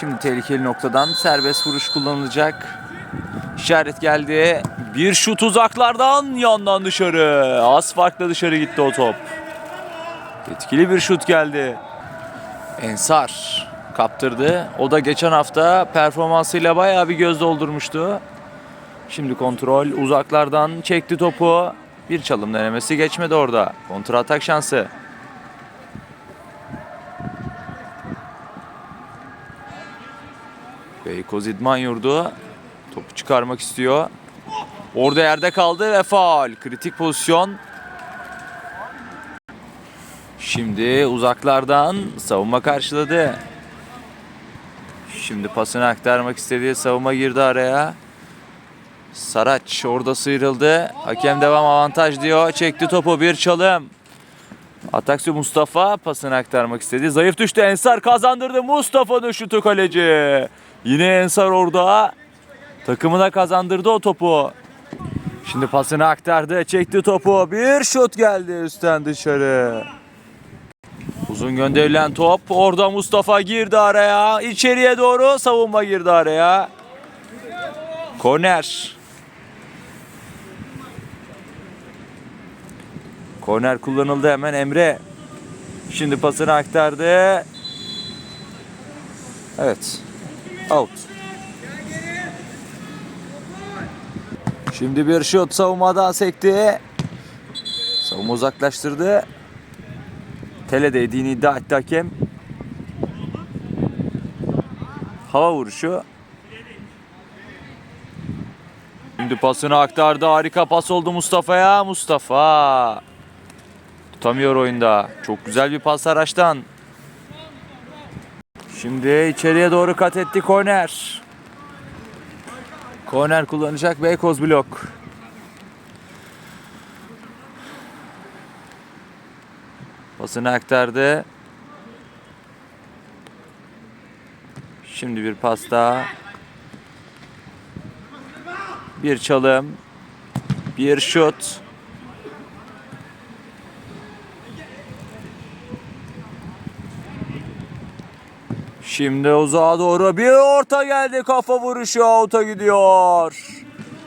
Şimdi tehlikeli noktadan serbest vuruş kullanılacak. İşaret geldi. Bir şut uzaklardan yandan dışarı. Az farkla dışarı gitti o top. Etkili bir şut geldi. Ensar kaptırdı. O da geçen hafta performansıyla bayağı bir göz doldurmuştu. Şimdi kontrol uzaklardan çekti topu. Bir çalım denemesi geçmedi orada. Kontra atak şansı. Beykoz İdman Yurdu topu çıkarmak istiyor. Orada yerde kaldı ve faul. Kritik pozisyon. Şimdi uzaklardan savunma karşıladı. Şimdi pasını aktarmak istediği savunma girdi araya. Saraç orada sıyrıldı. Hakem devam avantaj diyor. Çekti topu bir çalım. Ataksio Mustafa pasını aktarmak istedi. Zayıf düştü. Ensar kazandırdı. Mustafa'nın şutu kaleci. Yine Ensar orada. Takımına kazandırdı o topu. Şimdi pasını aktardı. Çekti topu. Bir şut geldi üstten dışarı. Uzun gönderilen top. Orada Mustafa girdi araya. İçeriye doğru savunma girdi araya. Korner. Korner kullanıldı hemen Emre. Şimdi pasını aktardı. Evet. Out. Şimdi bir şut savunmadan sekti. Savunma uzaklaştırdı. Tele değdiğini iddia etti hakem. Hava vuruşu. Şimdi pasını aktardı. Harika pas oldu Mustafa'ya. Mustafa. Tutamıyor oyunda. Çok güzel bir pas araçtan. Şimdi içeriye doğru kat etti korner. Korner kullanacak Beykoz blok. Pasını aktardı. Şimdi bir pas daha. Bir çalım. Bir şut. Şimdi uzağa doğru bir orta geldi. Kafa vuruşu out'a gidiyor.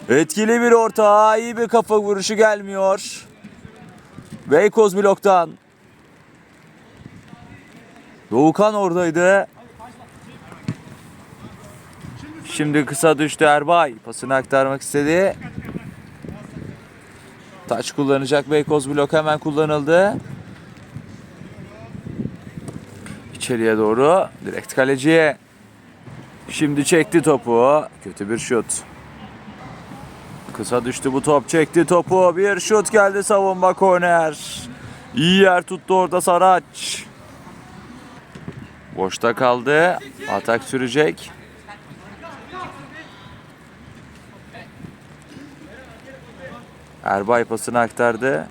Etkili bir orta. iyi bir kafa vuruşu gelmiyor. Beykoz bloktan. Doğukan oradaydı. Şimdi kısa düştü Erbay. Pasını aktarmak istedi. Taç kullanacak Beykoz blok hemen kullanıldı. İçeriye doğru direkt kaleciye. Şimdi çekti topu. Kötü bir şut. Kısa düştü bu top. Çekti topu. Bir şut geldi savunma korner. İyi yer tuttu orada Saraç. Boşta kaldı. Atak sürecek. Erbay pasını aktardı.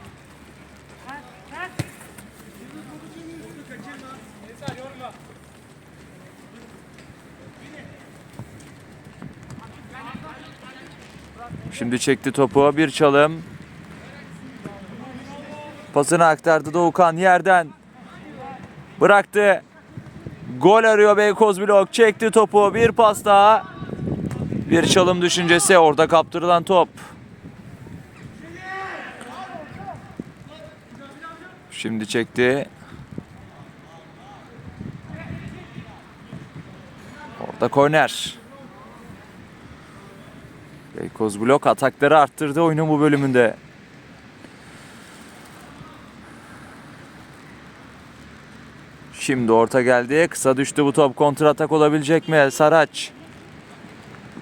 Şimdi çekti topu. Bir çalım. Pasını aktardı Doğukan yerden. Bıraktı. Gol arıyor Beykoz blok. Çekti topu. Bir pas daha. Bir çalım düşüncesi. Orada kaptırılan top. Şimdi çekti. Orada korner. Beykoz blok atakları arttırdı oyunun bu bölümünde. Şimdi orta geldi. Kısa düştü bu top. Kontra atak olabilecek mi? Saraç.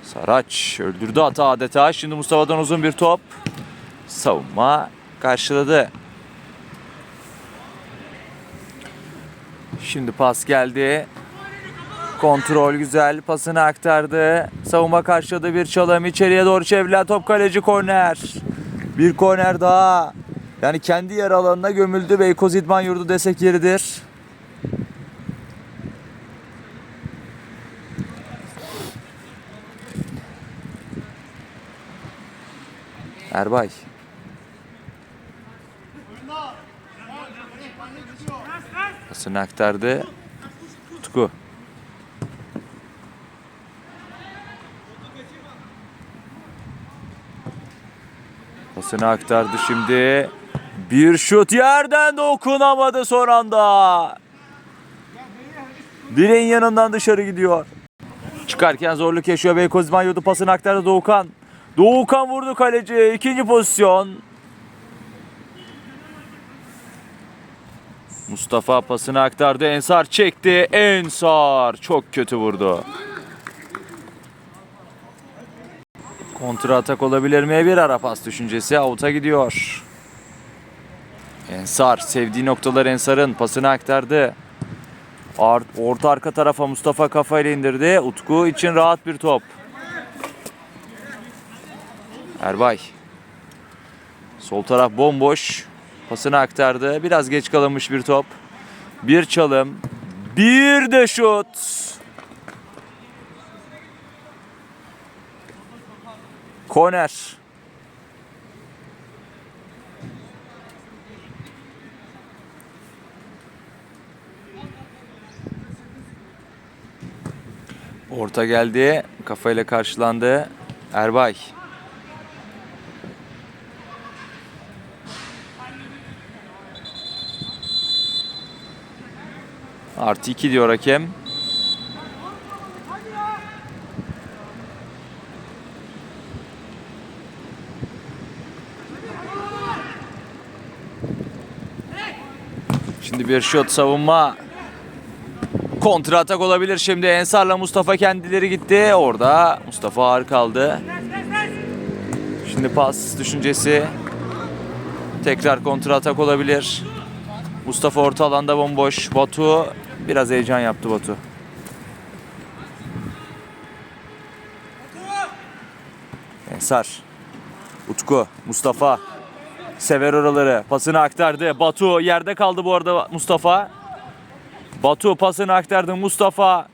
Saraç öldürdü hata adeta. Şimdi Mustafa'dan uzun bir top. Savunma karşıladı. Şimdi pas geldi. Kontrol güzel. Pasını aktardı. Savunma karşıladı bir çalım. içeriye doğru çevrilen top kaleci korner. Bir korner daha. Yani kendi yer alanına gömüldü. Beykoz İdman Yurdu desek yeridir. Erbay. Pasını aktardı. Utku. Pasını aktardı şimdi. Bir şut yerden dokunamadı son anda. Direğin yanından dışarı gidiyor. Çıkarken zorluk yaşıyor Beykoz İdman Yurdu pasını aktardı Doğukan. Doğukan vurdu kaleci. İkinci pozisyon. Mustafa pasını aktardı. Ensar çekti. Ensar çok kötü vurdu. Kontra atak olabilir mi? Bir ara pas düşüncesi avuta gidiyor. Ensar sevdiği noktalar Ensar'ın pasını aktardı. Ar- Orta arka tarafa Mustafa kafayla indirdi. Utku için rahat bir top. Erbay. Sol taraf bomboş. Pasını aktardı. Biraz geç kalınmış bir top. Bir çalım. Bir de şut. Koner. Orta geldi. Kafayla karşılandı. Erbay. Artı 2 diyor hakem. Şimdi bir şut savunma. Kontra atak olabilir şimdi. Ensar'la Mustafa kendileri gitti. Orada Mustafa ağır kaldı. Şimdi pas düşüncesi. Tekrar kontra atak olabilir. Mustafa orta alanda bomboş. Batu biraz heyecan yaptı Batu. Ensar. Utku. Mustafa. Sever oraları. Pasını aktardı. Batu yerde kaldı bu arada Mustafa. Batu pasını aktardı Mustafa.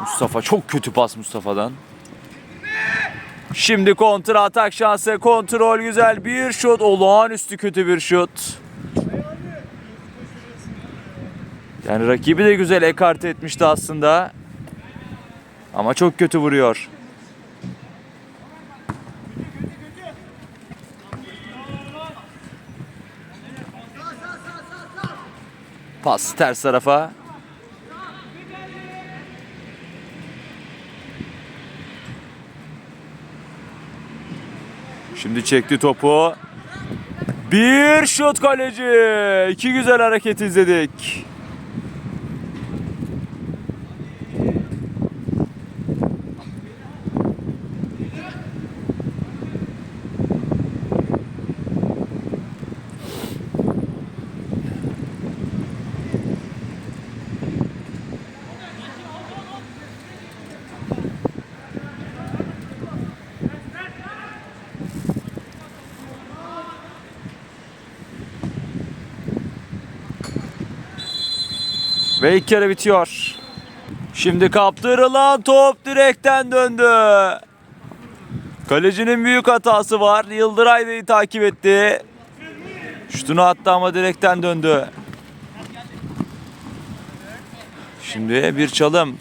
Mustafa çok kötü pas Mustafa'dan. Şimdi kontra atak şansı. Kontrol güzel. Bir şut. Olağanüstü kötü bir şut. Yani rakibi de güzel ekart etmişti aslında. Ama çok kötü vuruyor. Pas ters tarafa. Şimdi çekti topu. Bir şut kaleci. İki güzel hareket izledik. Ve ilk yarı bitiyor. Şimdi kaptırılan top direkten döndü. Kalecinin büyük hatası var. Yıldıray Bey'i takip etti. Şutunu attı ama direkten döndü. Şimdi bir çalım.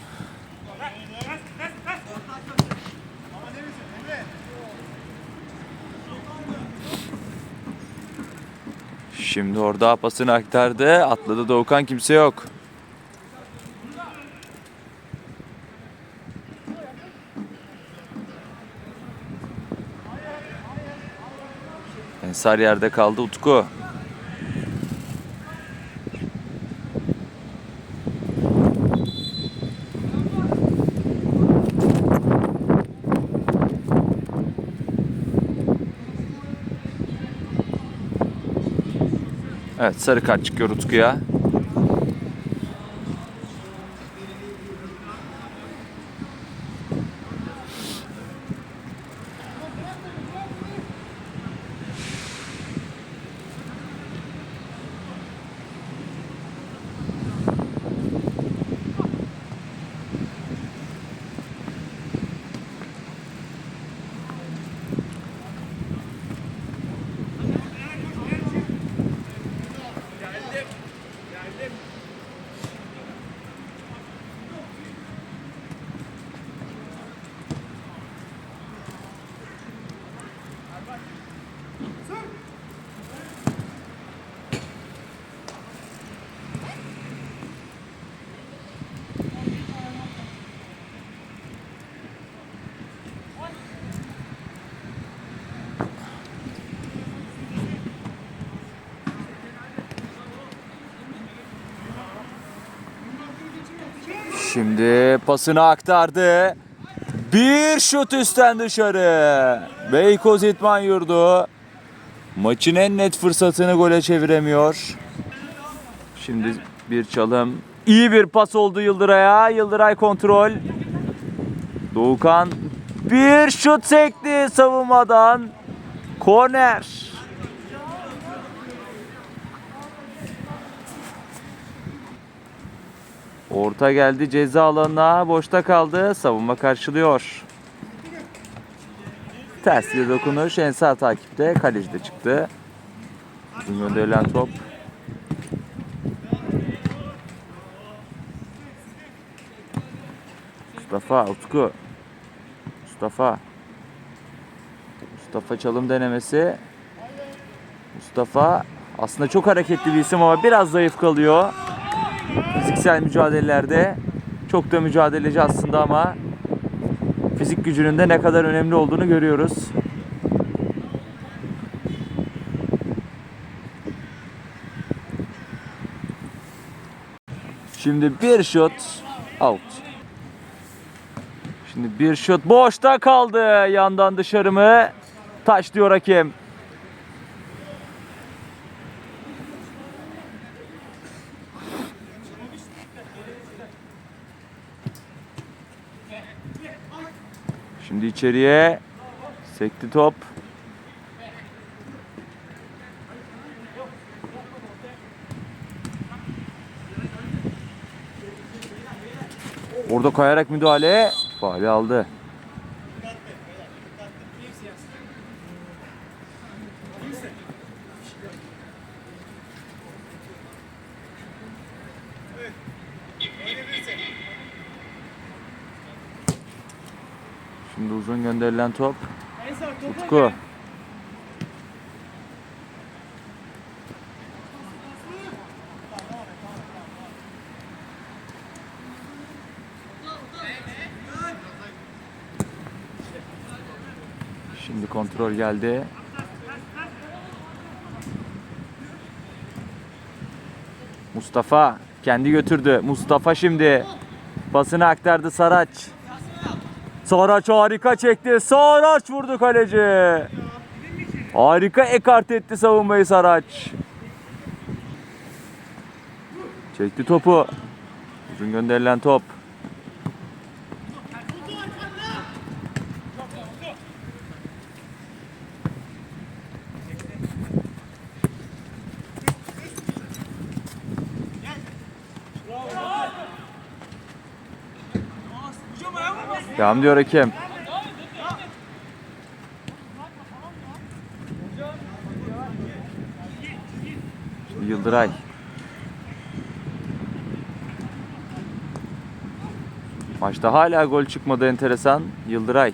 Şimdi orada pasını aktardı. Atladı Doğukan kimse yok. Ensar yerde kaldı Utku. Evet sarı kart çıkıyor Utku'ya. Şimdi pasını aktardı. Bir şut üstten dışarı. Beykoz İtman Yurdu maçın en net fırsatını gole çeviremiyor. Şimdi bir çalım. İyi bir pas oldu Yıldıray'a. Yıldıray kontrol. Doğukan bir şut sekti savunmadan. Korner. Orta geldi ceza alanına. Boşta kaldı. Savunma karşılıyor. Ters bir dokunuş. Ensar takipte. Kaleci de çıktı. Uzun gönderilen top. Mustafa, Utku. Mustafa. Mustafa çalım denemesi. Mustafa aslında çok hareketli bir isim ama biraz zayıf kalıyor. Fiziksel mücadelelerde çok da mücadeleci aslında ama fizik gücünün de ne kadar önemli olduğunu görüyoruz. Şimdi bir şut out. Şimdi bir şut boşta kaldı. Yandan dışarı mı? Taş diyor hakem. Şimdi içeriye sekti top. Orada kayarak müdahale. Faali aldı. Şimdi gönderilen top. Utku. Şimdi kontrol geldi. Mustafa kendi götürdü. Mustafa şimdi pasını aktardı Saraç. Saraç harika çekti. Saraç vurdu kaleci. Harika ekart etti savunmayı Saraç. Çekti topu. Uzun gönderilen top. Devam diyor hakem. Yıldıray. Maçta hala gol çıkmadı enteresan. Yıldıray.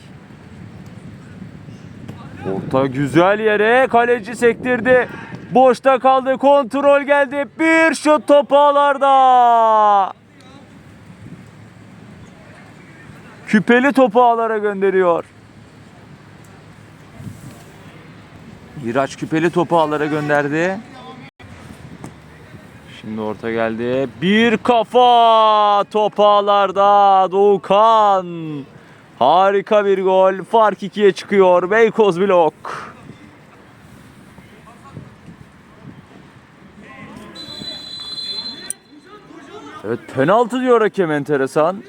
Orta güzel yere kaleci sektirdi. Boşta kaldı. Kontrol geldi. Bir şut top ağlarda. Küpeli topu ağlara gönderiyor. Miraç küpeli topu ağlara gönderdi. Şimdi orta geldi. Bir kafa top ağlarda Doğukan. Harika bir gol. Fark ikiye çıkıyor. Beykoz blok. Evet penaltı diyor hakem enteresan.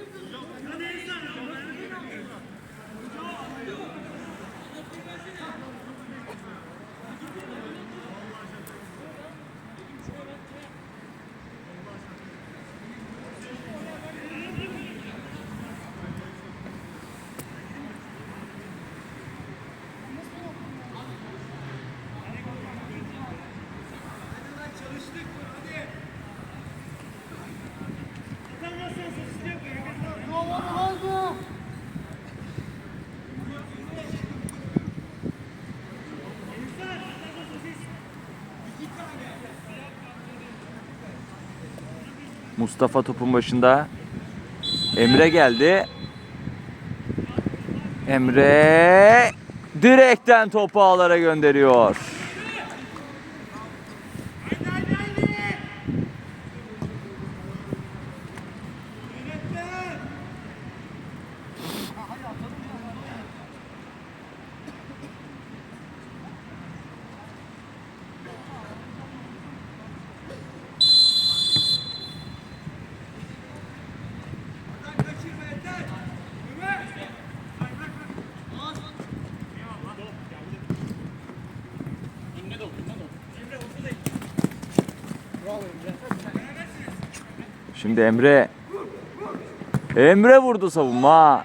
Mustafa topun başında. Emre geldi. Emre direkten topu ağlara gönderiyor. Şimdi Emre. Emre vurdu savunma.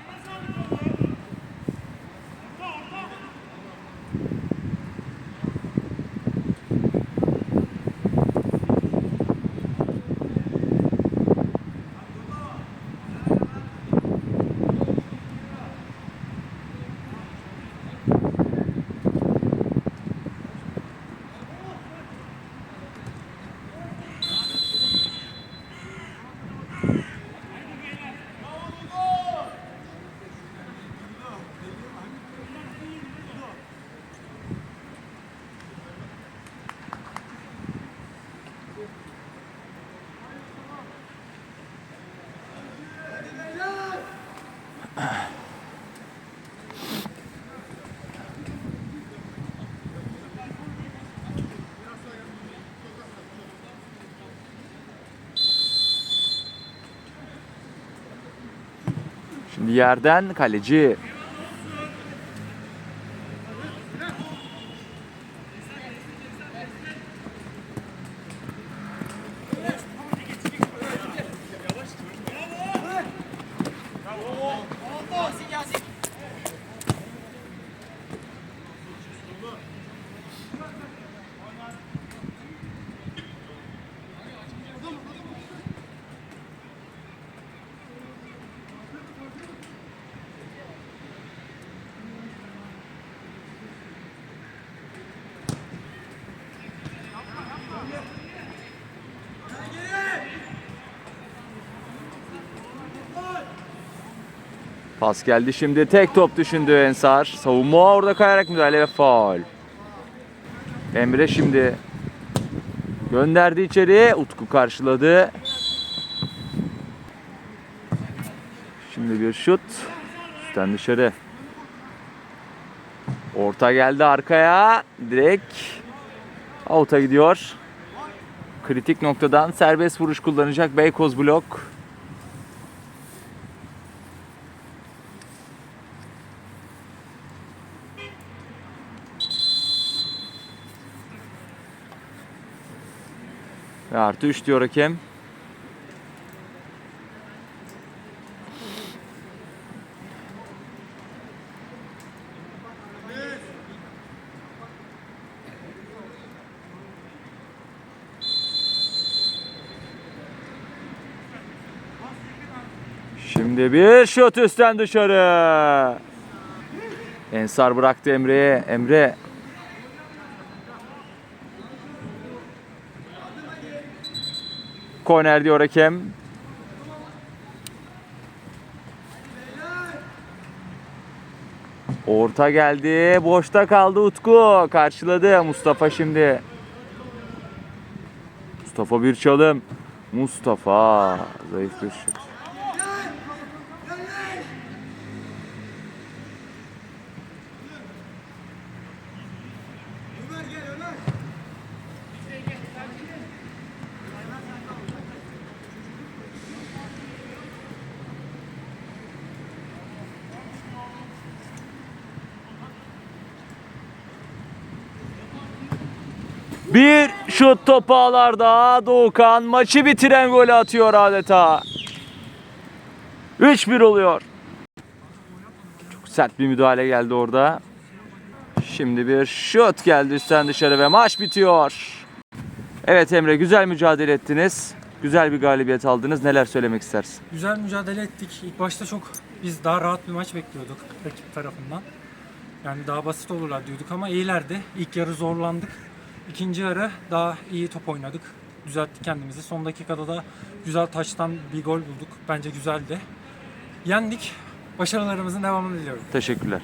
Şimdi yerden kaleci. Pas geldi şimdi. Tek top düşündü Ensar. Savunma orada kayarak müdahale ve faul. Emre şimdi gönderdi içeri. Utku karşıladı. Şimdi bir şut. Üstten dışarı. Orta geldi arkaya. Direkt out'a gidiyor. Kritik noktadan serbest vuruş kullanacak Beykoz blok. Ve artı 3 diyor hakem. Şimdi bir şut üstten dışarı. Ensar bıraktı Emre'ye. Emre Korner diyor hakem. Orta geldi. Boşta kaldı Utku. Karşıladı Mustafa şimdi. Mustafa bir çalım. Mustafa. Zayıf bir şut. Bir şut topu ağlarda Doğukan maçı bitiren golü atıyor adeta. 3-1 oluyor. Çok sert bir müdahale geldi orada. Şimdi bir şut geldi üstten dışarı ve maç bitiyor. Evet Emre güzel mücadele ettiniz. Güzel bir galibiyet aldınız. Neler söylemek istersin? Güzel mücadele ettik. İlk başta çok biz daha rahat bir maç bekliyorduk rakip tarafından. Yani daha basit olurlar diyorduk ama iyilerdi. İlk yarı zorlandık. İkinci yarı daha iyi top oynadık. Düzelttik kendimizi. Son dakikada da güzel taçtan bir gol bulduk. Bence güzeldi. Yendik. Başarılarımızın devamını diliyorum. Teşekkürler.